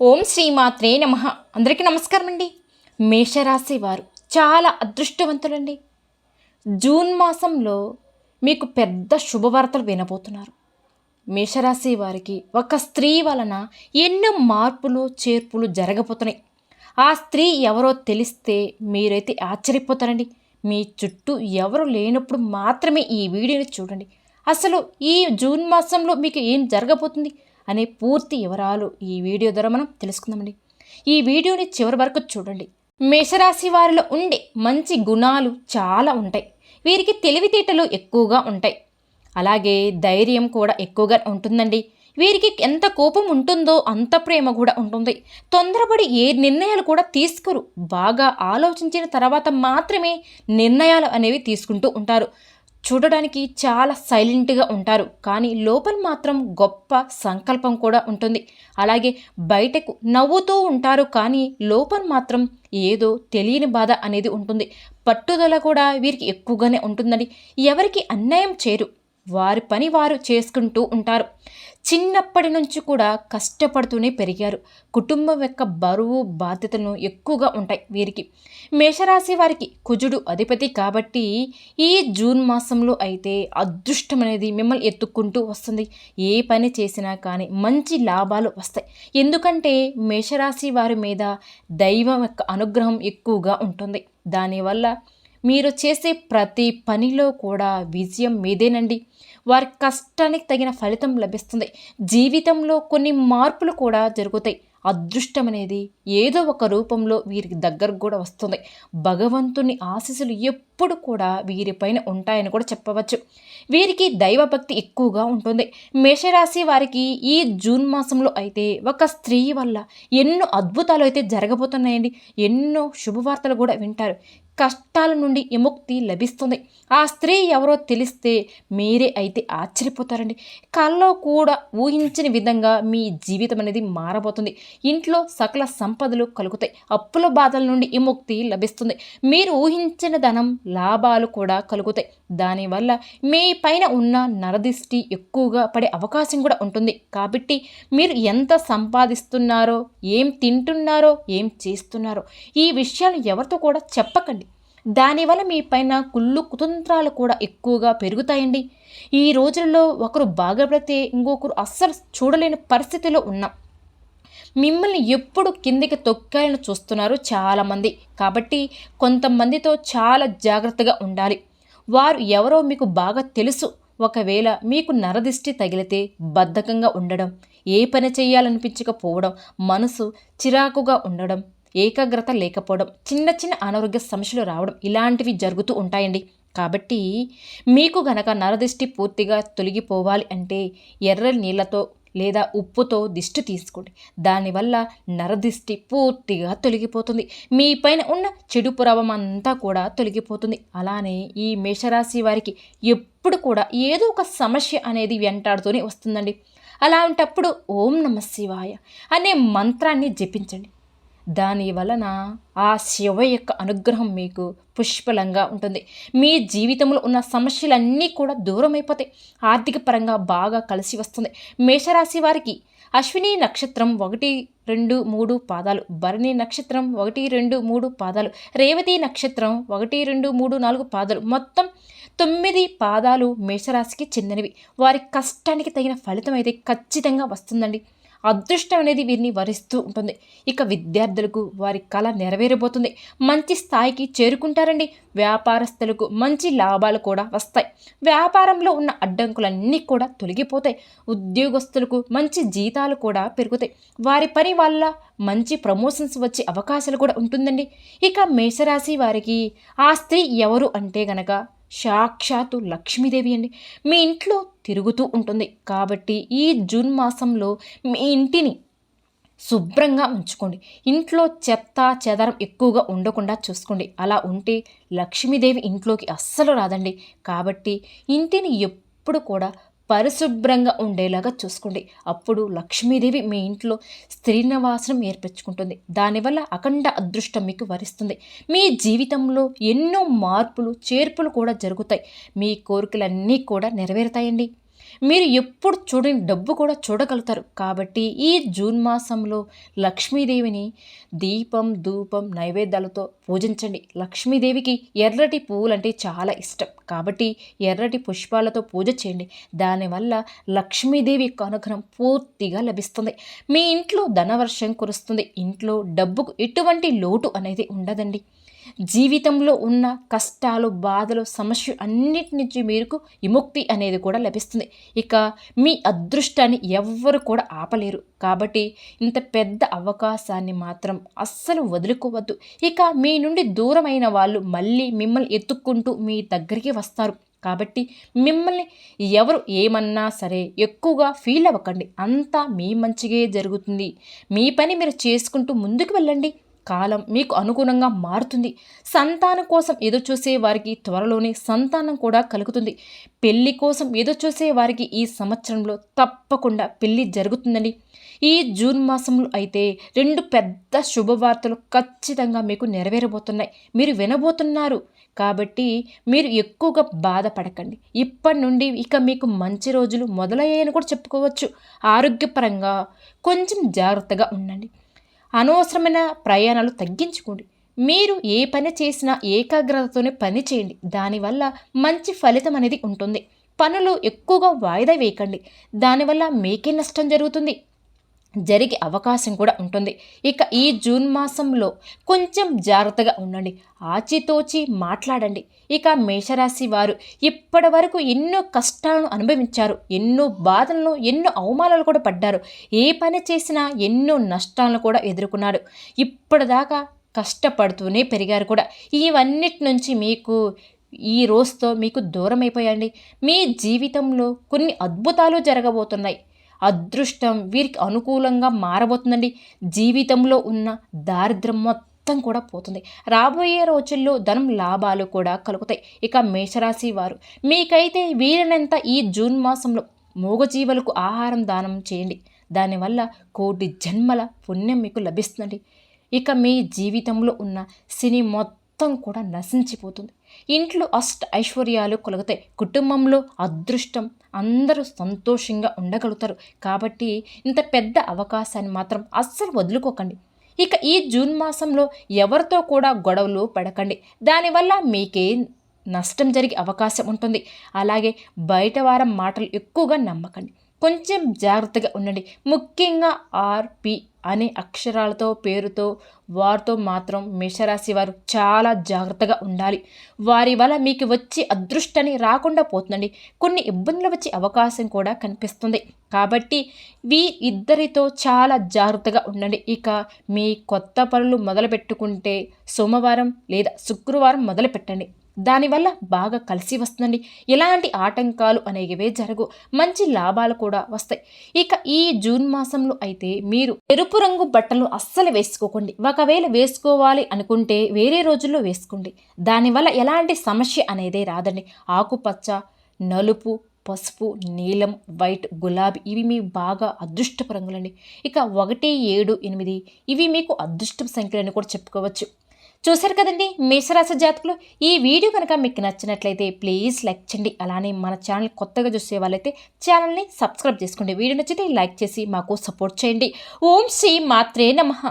ఓం శ్రీమాత్రే నమ. అందరికీ నమస్కారం అండి మేషరాశి వారు చాలా అదృష్టవంతులండి. జూన్ మాసంలో మీకు పెద్ద శుభవార్తలు వినబోతున్నారు. మేషరాశి వారికి ఒక స్త్రీ వలన ఎన్నో మార్పులు చేర్పులు జరగబోతున్నాయి. ఆ స్త్రీ ఎవరో తెలిస్తే మీరైతే ఆశ్చర్యపోతారండి. మీ చుట్టూ ఎవరు లేనప్పుడు మాత్రమే ఈ వీడియోని చూడండి. అసలు ఈ జూన్ మాసంలో మీకు ఏం జరగబోతుంది? అనే పూర్తి వివరాలు ఈ వీడియో ద్వారా మనం తెలుసుకుందామండి. ఈ వీడియోని చివరి వరకు చూడండి. మేషరాశి వారిలో ఉండే మంచి గుణాలు చాలా ఉంటాయి. వీరికి తెలివితేటలు ఎక్కువగా ఉంటాయి. అలాగే ధైర్యం కూడా ఎక్కువగా ఉంటుందండి. వీరికి ఎంత కోపం ఉంటుందో అంత ప్రేమ కూడా ఉంటుంది. తొందరపడి ఏ నిర్ణయాలు కూడా తీసుకోరు. బాగా ఆలోచించిన తర్వాత మాత్రమే నిర్ణయాలు అనేవి తీసుకుంటూ ఉంటారు. చూడడానికి చాలా సైలెంట్గా ఉంటారు. కానీ లోపల మాత్రం గొప్ప సంకల్పం కూడా ఉంటుంది. అలాగే బయటకు నవ్వుతూ ఉంటారు. కానీ లోపల మాత్రం ఏదో తెలియని బాధ అనేది ఉంటుంది. పట్టుదల కూడా వీరికి ఎక్కువగానే ఉంటుందండి. ఎవరికి అన్యాయం చేయరు. వారి పని వారు చేసుకుంటూ ఉంటారు. చిన్నప్పటి నుంచి కూడా కష్టపడుతూనే పెరిగారు. కుటుంబం యొక్క బరువు బాధ్యతలను ఎక్కువగా ఉంటాయి వీరికి. మేషరాశి వారికి కుజుడు అధిపతి కాబట్టి ఈ జూన్ మాసంలో అయితే అదృష్టం అనేది మిమ్మల్ని ఎత్తుక్కుంటూ వస్తుంది. ఏ పని చేసినా కానీ మంచి లాభాలు వస్తాయి. ఎందుకంటే మేషరాశి వారి మీద దైవం యొక్క అనుగ్రహం ఎక్కువగా ఉంటుంది. దానివల్ల మీరు చేసే ప్రతి పనిలో కూడా విజయం మీదేనండి. వారి కష్టానికి తగిన ఫలితం లభిస్తుంది. జీవితంలో కొన్ని మార్పులు కూడా జరుగుతాయి. అదృష్టం అనేది ఏదో ఒక రూపంలో వీరికి దగ్గరకు కూడా వస్తుంది. భగవంతుని ఆశీస్సులు ఎప్పుడు కూడా వీరిపైన ఉంటాయని కూడా చెప్పవచ్చు. వీరికి దైవభక్తి ఎక్కువగా ఉంటుంది. మేషరాశి వారికి ఈ జూన్ మాసంలో అయితే ఒక స్త్రీ వల్ల ఎన్నో అద్భుతాలు అయితే జరగబోతున్నాయండి. ఎన్నో శుభవార్తలు కూడా వింటారు. కష్టాల నుండి విముక్తి లభిస్తుంది. ఆ స్త్రీ ఎవరో తెలిస్తే మీరే అయితే ఆశ్చర్యపోతారండి. కల్లో కూడా ఊహించని విధంగా మీ జీవితం అనేది మారబోతుంది. ఇంట్లో సకల సంపదలు కలుగుతాయి. అప్పుల బాధల నుండి విముక్తి లభిస్తుంది. మీరు ఊహించిన ధనం లాభాలు కూడా కలుగుతాయి. దానివల్ల మీ పైన ఉన్న నరదిష్టి ఎక్కువగా పడే అవకాశం కూడా ఉంటుంది. కాబట్టి మీరు ఎంత సంపాదిస్తున్నారో ఏం తింటున్నారో ఏం చేస్తున్నారో ఈ విషయాలు ఎవరితో కూడా చెప్పకండి. దానివల్ల మీ పైన కుళ్ళు కుతంత్రాలు కూడా ఎక్కువగా పెరుగుతాయండి. ఈ రోజుల్లో ఒకరు బాగపడితే ఇంకొకరు అస్సలు చూడలేని పరిస్థితిలో ఉన్నాం. మిమ్మల్ని ఎప్పుడు కిందికి తొక్కాలని చూస్తున్నారు చాలామంది. కాబట్టి కొంతమందితో చాలా జాగ్రత్తగా ఉండాలి. వారు ఎవరో మీకు బాగా తెలుసు. ఒకవేళ మీకు నరదిష్టి తగిలితే బద్ధకంగా ఉండడం ఏ పని చేయాలనిపించకపోవడం మనసు చిరాకుగా ఉండడం ఏకాగ్రత లేకపోవడం చిన్న చిన్న అనారోగ్య సమస్యలు రావడం ఇలాంటివి జరుగుతూ ఉంటాయండి. కాబట్టి మీకు గనక నరదిష్టి పూర్తిగా తొలగిపోవాలి అంటే ఎర్ర నీళ్ళతో లేదా ఉప్పుతో దిష్టి తీసుకోండి. దానివల్ల నరదిష్టి పూర్తిగా తొలగిపోతుంది. మీ పైన ఉన్న చెడు పురవం అంతా కూడా తొలగిపోతుంది. అలానే ఈ మేషరాశి వారికి ఎప్పుడు కూడా ఏదో ఒక సమస్య అనేది వెంటాడుతూనే వస్తుందండి. అలాంటప్పుడు ఓం నమ శివాయ అనే మంత్రాన్ని జపించండి. దాని వలన ఆ శివ యొక్క అనుగ్రహం మీకు పుష్పలంగా ఉంటుంది. మీ జీవితంలో ఉన్న సమస్యలన్నీ కూడా దూరం అయిపోతాయి. ఆర్థిక పరంగా బాగా కలిసి వస్తుంది. మేషరాశి వారికి అశ్విని నక్షత్రం ఒకటి రెండు మూడు పాదాలు. భరణి నక్షత్రం ఒకటి రెండు మూడు పాదాలు. రేవతి నక్షత్రం ఒకటి రెండు మూడు నాలుగు పాదాలు. మొత్తం తొమ్మిది పాదాలు మేషరాశికి చెందినవి. వారి కష్టానికి తగిన ఫలితం అయితే ఖచ్చితంగా వస్తుందండి. అదృష్టం అనేది వీరిని వరిస్తూ ఉంటుంది. ఇక విద్యార్థులకు వారి కళ నెరవేరబోతుంది. మంచి స్థాయికి చేరుకుంటారండి. వ్యాపారస్తులకు మంచి లాభాలు కూడా వస్తాయి. వ్యాపారంలో ఉన్న అడ్డంకులన్నీ కూడా తొలగిపోతాయి. ఉద్యోగస్తులకు మంచి జీతాలు కూడా పెరుగుతాయి. వారి పని వల్ల మంచి ప్రమోషన్స్ వచ్చే అవకాశాలు కూడా ఉంటుందండి. ఇక మేషరాశి వారికి ఆ స్త్రీ ఎవరు అంటే గనక సాక్షాత్తు లక్ష్మీదేవి అండి. మీ ఇంట్లో తిరుగుతూ ఉంటుంది. కాబట్టి ఈ జూన్ మాసంలో మీ ఇంటిని శుభ్రంగా ఉంచుకోండి. ఇంట్లో చెత్త చెదరం ఎక్కువగా ఉండకుండా చూసుకోండి. అలా ఉంటే లక్ష్మీదేవి ఇంట్లోకి అస్సలు రాదండి. కాబట్టి ఇంటిని ఎప్పుడు కూడా పరిశుభ్రంగా ఉండేలాగా చూసుకోండి. అప్పుడు లక్ష్మీదేవి మీ ఇంట్లో స్త్రీనివాసనం ఏర్పించుకుంటుంది దానివల్ల అఖండ అదృష్టం మీకు వరిస్తుంది. మీ జీవితంలో ఎన్నో మార్పులు చేర్పులు కూడా జరుగుతాయి. మీ కోరికలన్నీ కూడా నెరవేరుతాయండి. మీరు ఎప్పుడు చూడని డబ్బు కూడా చూడగలుగుతారు. కాబట్టి ఈ జూన్ మాసంలో లక్ష్మీదేవిని దీపం ధూపం నైవేద్యాలతో పూజించండి. లక్ష్మీదేవికి ఎర్రటి పువ్వులు అంటే చాలా ఇష్టం. కాబట్టి ఎర్రటి పుష్పాలతో పూజ చేయండి. దానివల్ల లక్ష్మీదేవి యొక్క అనుగ్రహం పూర్తిగా లభిస్తుంది. మీ ఇంట్లో ధనవర్షం కురుస్తుంది. ఇంట్లో డబ్బుకు ఎటువంటి లోటు అనేది ఉండదండి. జీవితంలో ఉన్న కష్టాలు బాధలు సమస్య అన్నిటి నుంచి మీకు విముక్తి అనేది కూడా లభిస్తుంది. ఇక మీ అదృష్టాన్ని ఎవ్వరు కూడా ఆపలేరు. కాబట్టి ఇంత పెద్ద అవకాశాన్ని మాత్రం అస్సలు వదులుకోవద్దు. ఇక మీ నుండి దూరమైన వాళ్ళు మళ్ళీ మిమ్మల్ని ఎత్తుక్కుంటూ మీ దగ్గరికి వస్తారు. కాబట్టి మిమ్మల్ని ఎవరు ఏమన్నా సరే ఎక్కువగా ఫీల్ అవ్వకండి. అంతా మీ మంచిగే జరుగుతుంది. మీ పని మీరు చేసుకుంటూ ముందుకు వెళ్ళండి. కాలం మీకు అనుగుణంగా మారుతుంది. సంతానం కోసం ఎదురు చూసే వారికి త్వరలోనే సంతానం కూడా కలుగుతుంది. పెళ్ళి కోసం ఎదురు చూసే వారికి ఈ సంవత్సరంలో తప్పకుండా పెళ్ళి జరుగుతుందండి. ఈ జూన్ మాసంలో అయితే రెండు పెద్ద శుభవార్తలు ఖచ్చితంగా మీకు నెరవేరబోతున్నాయి. మీరు వినబోతున్నారు కాబట్టి మీరు ఎక్కువగా బాధపడకండి. ఇప్పటి నుండి ఇక మీకు మంచి రోజులు మొదలయ్యాయని కూడా చెప్పుకోవచ్చు. ఆరోగ్యపరంగా కొంచెం జాగ్రత్తగా ఉండండి. అనవసరమైన ప్రయాణాలు తగ్గించుకోండి. మీరు ఏ పని చేసినా ఏకాగ్రతతోనే పని చేయండి. దానివల్ల మంచి ఫలితం అనేది ఉంటుంది. పనులు ఎక్కువగా వాయిదా వేయకండి. దానివల్ల మీకే నష్టం జరుగుతుంది. జరిగే అవకాశం కూడా ఉంటుంది. ఇక ఈ జూన్ మాసంలో కొంచెం జాగ్రత్తగా ఉండండి. ఆచితోచి మాట్లాడండి. ఇక మేషరాశి వారు ఇప్పటి వరకు ఎన్నో కష్టాలను అనుభవించారు. ఎన్నో బాధలను ఎన్నో అవమానాలు కూడా పడ్డారు. ఏ పని చేసినా ఎన్నో నష్టాలను కూడా ఎదుర్కొన్నారు. ఇప్పటిదాకా కష్టపడుతూనే పెరిగారు కూడా. ఇవన్నిటి నుంచి మీకు ఈ రోజుతో మీకు దూరం అయిపోయండి మీ జీవితంలో కొన్ని అద్భుతాలు జరగబోతున్నాయి. అదృష్టం వీరికి అనుకూలంగా మారబోతుందండి. జీవితంలో ఉన్న దారిద్ర్యం మొత్తం కూడా పోతుంది. రాబోయే రోజుల్లో ధనం లాభాలు కూడా కలుగుతాయి. ఇక మేషరాశి వారు మీకైతే వీరినంత ఈ జూన్ మాసంలో మూగజీవులకు ఆహారం దానం చేయండి. దానివల్ల కోటి జన్మల పుణ్యం మీకు లభిస్తుందండి. ఇక మీ జీవితంలో ఉన్న సిని మొత్తం కూడా నశించిపోతుంది. ఇంట్లో అష్ట ఐశ్వర్యాలు కలుగుతాయి. కుటుంబంలో అదృష్టం అందరూ సంతోషంగా ఉండగలుగుతారు. కాబట్టి ఇంత పెద్ద అవకాశాన్ని మాత్రం అస్సలు వదులుకోకండి. ఇక ఈ జూన్ మాసంలో ఎవరితో కూడా గొడవలు పడకండి. దానివల్ల మీకే నష్టం జరిగే అవకాశం ఉంటుంది. అలాగే బయట వారం మాటలు ఎక్కువగా నమ్మకండి. కొంచెం జాగ్రత్తగా ఉండండి. ముఖ్యంగా ఆర్పి అనే అక్షరాలతో పేరుతో వారితో మాత్రం మేషరాశి వారు చాలా జాగ్రత్తగా ఉండాలి. వారి వల్ల మీకు వచ్చే అదృష్టాన్ని రాకుండా పోతుందండి. కొన్ని ఇబ్బందులు వచ్చే అవకాశం కూడా కనిపిస్తుంది. కాబట్టి వీ ఇద్దరితో చాలా జాగ్రత్తగా ఉండండి. ఇక మీ కొత్త పనులు మొదలు పెట్టుకుంటే సోమవారం లేదా శుక్రవారం మొదలు పెట్టండి దానివల్ల బాగా కలిసి వస్తుందండి. ఎలాంటి ఆటంకాలు అనేవి జరగు మంచి లాభాలు కూడా వస్తాయి. ఇక ఈ జూన్ మాసంలో అయితే మీరు ఎరుపు రంగు బట్టలు అస్సలు వేసుకోకండి. ఒకవేళ వేసుకోవాలి అనుకుంటే వేరే రోజుల్లో వేసుకోండి. దానివల్ల ఎలాంటి సమస్య అనేది రాదండి. ఆకుపచ్చ నలుపు పసుపు నీలం వైట్ గులాబీ ఇవి మీ బాగా అదృష్టపు రంగులండి. ఇక ఒకటి ఏడు ఎనిమిది ఇవి మీకు అదృష్టపు సంఖ్యలని కూడా చెప్పుకోవచ్చు. చూశారు కదండి మేషరాశి జాతకులు. ఈ వీడియో కనుక మీకు నచ్చినట్లయితే ప్లీజ్ లైక్ చేయండి. అలానే మన ఛానల్ కొత్తగా చూసే వాళ్ళైతే ఛానల్ని సబ్స్క్రైబ్ చేసుకోండి. వీడియో నచ్చితే లైక్ చేసి మాకు సపోర్ట్ చేయండి. ఓం శ్రీ మాత్రే నమః.